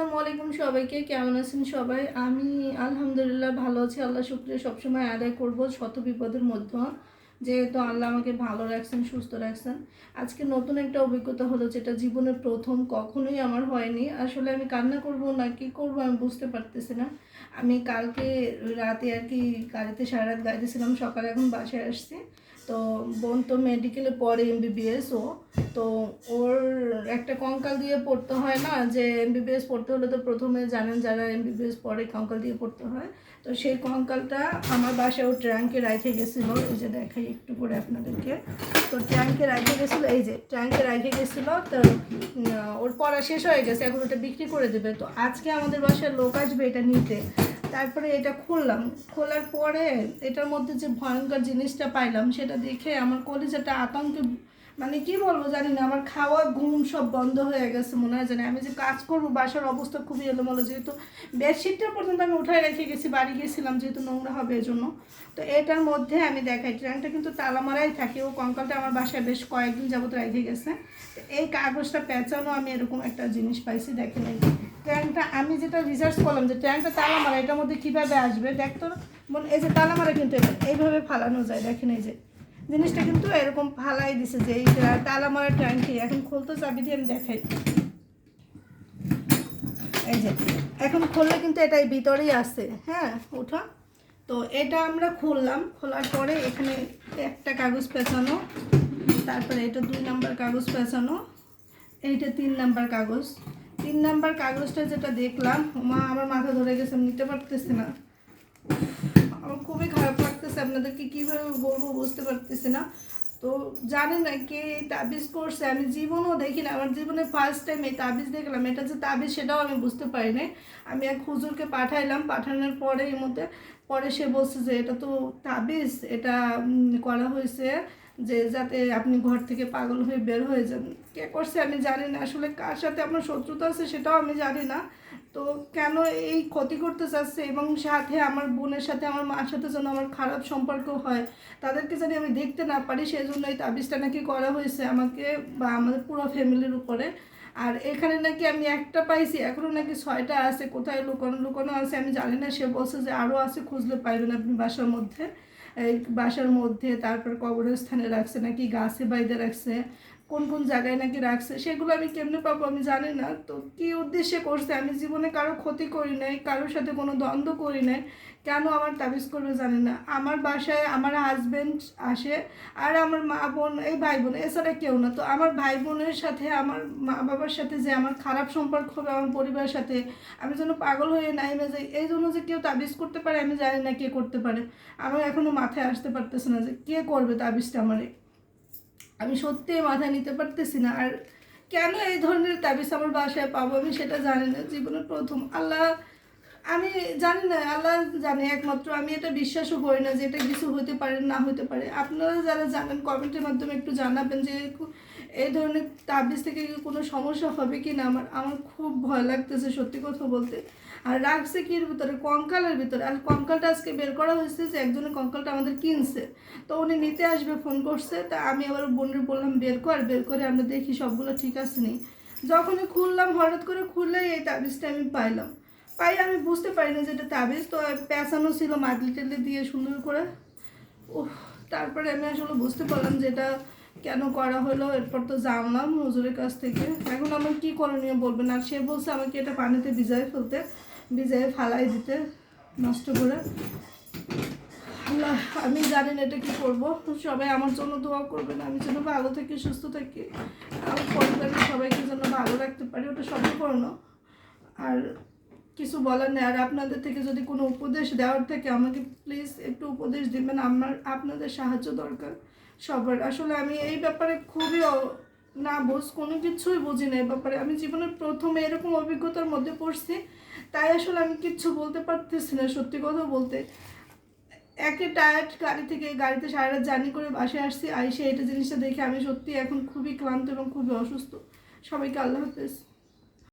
আসসালামু আলাইকুম সবাইকে, কেমন আছেন সবাই? আমি আলহামদুলিল্লাহ ভালো আছি, আল্লাহ শুক্রিয়া, সবসময় আদায় করব শত বিপদের মধ্যে। যেহেতু আল্লাহ আমাকে ভালো রাখছেন, সুস্থ রাখছেন। আজকে নতুন একটা অভিজ্ঞতা হলো যেটা জীবনের প্রথম, কখনোই আমার হয়নি। আসলে আমি কান্না করব না, কি করব আমি বুঝতে পারতেছি না। আমি কালকে রাতে আর কি গাড়িতে সারা রাত গাড়িতেছিলাম সকালে এখন বাসায় আসছি। তো বোন তো মেডিকেলে পড়ে এমবিবিএস ও। তো ওর একটা কঙ্কাল দিয়ে পড়তে হয় না, যে এমবিবিএস পড়তে হলে তো প্রথমে জানেন যারা এমবিবিএস পড়ে কঙ্কাল দিয়ে পড়তে হয়। তো সেই কঙ্কালটা আমার বাসায় ও ট্র্যাঙ্কে রাখে গেছিল, এই যে দেখাই একটু করে আপনাদেরকে। তো ট্র্যাঙ্কে রাখে গেছিল, এই যে ট্র্যাঙ্কে রাখে গেছিল, তো ওর পড়া শেষ হয়ে গেছে, এখন ওটা বিক্রি করে দেবে। তো আজকে আমাদের বাসায় লোক আসবে এটা নিতে। তারপরে এটা খুললাম, খোলার পরে এটার মধ্যে যে ভয়ঙ্কর জিনিসটা পাইলাম, সেটা দেখে আমার কলিজাটা আতঙ্কে মানে কি বলব জানি না, আমার খাওয়া ঘুম সব বন্ধ হয়ে গেছে, মনে হয় জানি আমি যে কাজ করব, বাসার অবস্থা খুবই এলোমেলো, যেহেতু বেডশিটটা পর্যন্ত আমি উঠায় রেখে গেছি, বাড়ি গেছিলাম, যেহেতু নোংরা হবে এজন্য। তো এটার মধ্যে আমি দেখাই, ট্রেনটা কিন্তু তালা মারাই থাকে, ও কঙ্কালটা আমার বাসায় বেশ কয়েকদিন যাবত রেখে গেছে। তো এই কাগজটা পেঁচানো আমি এরকম একটা জিনিস পাইছি, দেখেন এই ট্যাঙ্কটা আমি যেটা রিসার্চ করলাম যে ট্যাঙ্কটা তালা মারা এটার মধ্যে কীভাবে আসবে, দেখতো মনে এই যে তালা মারা কিন্তু এইভাবে ফালানো যায়, দেখেন এই যে। জিনিসটা কিন্তু এরকম ফালাই দিছে যে এই তালা মারা ট্যাঙ্কি, এখন খুলতে চাবি দিয়ে আমি দেখাই। এই যে, এখন খুললে কিন্তু এটাই ভিতরেই আছে। হ্যাঁ উঠা। তো এটা আমরা খুললাম, খোলার পরে এখানে একটা কাগজ পেঁচানো তারপরে এটা দুই নাম্বার কাগজ পেঁচানো এইটা তিন নাম্বার কাগজ। তিন নাম্বার কাগজটা যেটা দেখলাম মা আমার মাথা ধরে গেছে নিতে পারতেছি না। আমার খুবই খারাপ লাগতেছে, আপনাদেরকে কীভাবে বলব বুঝতে পারতেছি না। তো জানি না কে এই তাবিজ করছে আমি জীবনও দেখি না, আমার জীবনে ফার্স্ট টাইম এই তাবিজ দেখলাম। এটা যে তাবিজ সেটাও আমি বুঝতে পারি নাই। আমি এক হুজুরকে পাঠাইলাম, পাঠানোর পরে এর মধ্যে, পরে সে বলছে যে এটা তো তাবিজ, এটা করা হয়েছে যে যাতে আপনি ঘর থেকে পাগল হয়ে বের হয়ে যান। কে করছে আমি জানি না, আসলে কার সাথে আপনার শত্রুতা আছে সেটাও আমি জানি না। তো কেন এই ক্ষতি করতে চাচ্ছে এবং সাথে আমার বোনের সাথে, আমার মার সাথে যেন আমার খারাপ সম্পর্ক হয়, তাদেরকে যদি আমি দেখতে না পারি সেই জন্য এই তাবিজটা নাকি করা হয়েছে আমাকে বা আমাদের পুরো ফ্যামিলির উপরে। আর এখানে নাকি আমি একটা পাইছি এখনও নাকি ছয়টা আছে, কোথায় লুকানো লুকানো আছে আমি জানি না, সে বলছে যে আরও আছে, খুঁজলে পাইবেন আপনি বাসার মধ্যে। এই বাসার মধ্যে তারপর কবরস্থানে রাখছে, নাকি গাছে বাইদে রাখছে কোন কোন জায়গায় নাকি রাখছে, সেগুলো আমি কেমনে পাবো আমি জানি না। তো কি উদ্দেশ্যে করছে? আমি জীবনে কারও ক্ষতি করি নাই, কারোর সাথে কোনো দ্বন্দ্ব করি নাই। কেন আমার তাবিজ করবে জানি না। আমার বাসায় আমার হাজবেন্ড আসে আর আমার মা বোন, এই ভাই বোন, এছাড়া কেউ না। তো আমার ভাই বোনের সাথে, আমার মা বাবার সাথে যে আমার খারাপ সম্পর্ক হবে, আমার পরিবারের সাথে, আমি যেন পাগল হয়ে নাইমে যাই, এই জন্য যে কেউ তাবিজ করতে পারে, আমি জানি না কে করতে পারে। আমার এখনও মাথায় আসতে পারতেছে না যে কে করবে তাবিজটা আমারে। আমি সত্যি মাথায় নিতে পারতেছি না। আর কেন এই ধরনের তাবিজ আমার বাসায় পাবো আমি সেটা জানি না, জীবনের প্রথম। আল্লাহ, আমি জানি না, আল্লাহ জানে একমাত্র। আমি এটা বিশ্বাসও করি না যে এটা কিছু হতে পারে, না হতে পারে। আপনারা যারা জানেন, কমেন্টের মাধ্যমে একটু জানাবেন যে এই ধরনের তাবিজ থেকে কোনো সমস্যা হবে কি না আমার আমার খুব ভয় লাগতেছে সত্যি কথা বলতে। আর রাখছে কির ভিতরে? কঙ্কালের ভিতরে। আর কঙ্কালটা আজকে বের করা হয়েছে যে একজনের কঙ্কালটা আমাদের কিনছে। তো উনি নিতে আসবে, ফোন করছে। তা আমি আবার বোনের বললাম, বের কর, বের করে আমরা দেখি, সবগুলো ঠিক আছে নি? যখনই খুললাম, হঠাৎ করে খুললেই এই তাবিজটা আমি পাইলাম। পাই, আমি বুঝতে পারি না যে এটা তাবিজ, তো পেঁচানো ছিল মাদলি টেলে দিয়ে সুন্দর করে। উফ, তারপরে আমি আসলে বুঝতে পারলাম যে এটা কেন করা হলো? এরপর তো জানলাম হুজুরের কাছ থেকে। এখন আমার কি করণীয় বলবেন? আর সে বলছে আমাকে এটা পানিতে ভিজায় ফেলতে, ভিজায় ফালাই দিতে, নষ্ট করে। আমি জানি না এটা কি করব। সবাই আমার জন্য দোয়া করবেন, আমি যেন ভালো থাকি, সুস্থ থাকি। আমার পরিবারের সবাইকে যেন ভালো রাখতে পারি, ওটা করোনা আর কিছু বলার নেই। আর আপনাদের থেকে যদি কোনো উপদেশ দেওয়ার থাকে, আমাকে প্লিজ একটু উপদেশ দিবেন। আমার, আপনাদের সাহায্য দরকার। সবার। আসলে আমি এই ব্যাপারে খুবই না বুঝ, কোনো কিছুই বুঝি না এই ব্যাপারে। আমি জীবনের প্রথমে এরকম অভিজ্ঞতার মধ্যে পড়ছি, তাই আসলে আমি কিচ্ছু বলতে পারতেছি না সত্যি কথা বলতে। একে টায়ার্ড গাড়ি থেকে গাড়িতে সারা রাত জার্নি করে বাসে আসছি, আইসে এটা জিনিসটা দেখে আমি সত্যি এখন খুবই ক্লান্ত এবং খুবই অসুস্থ। সবাইকে আল্লাহ হাফেজ।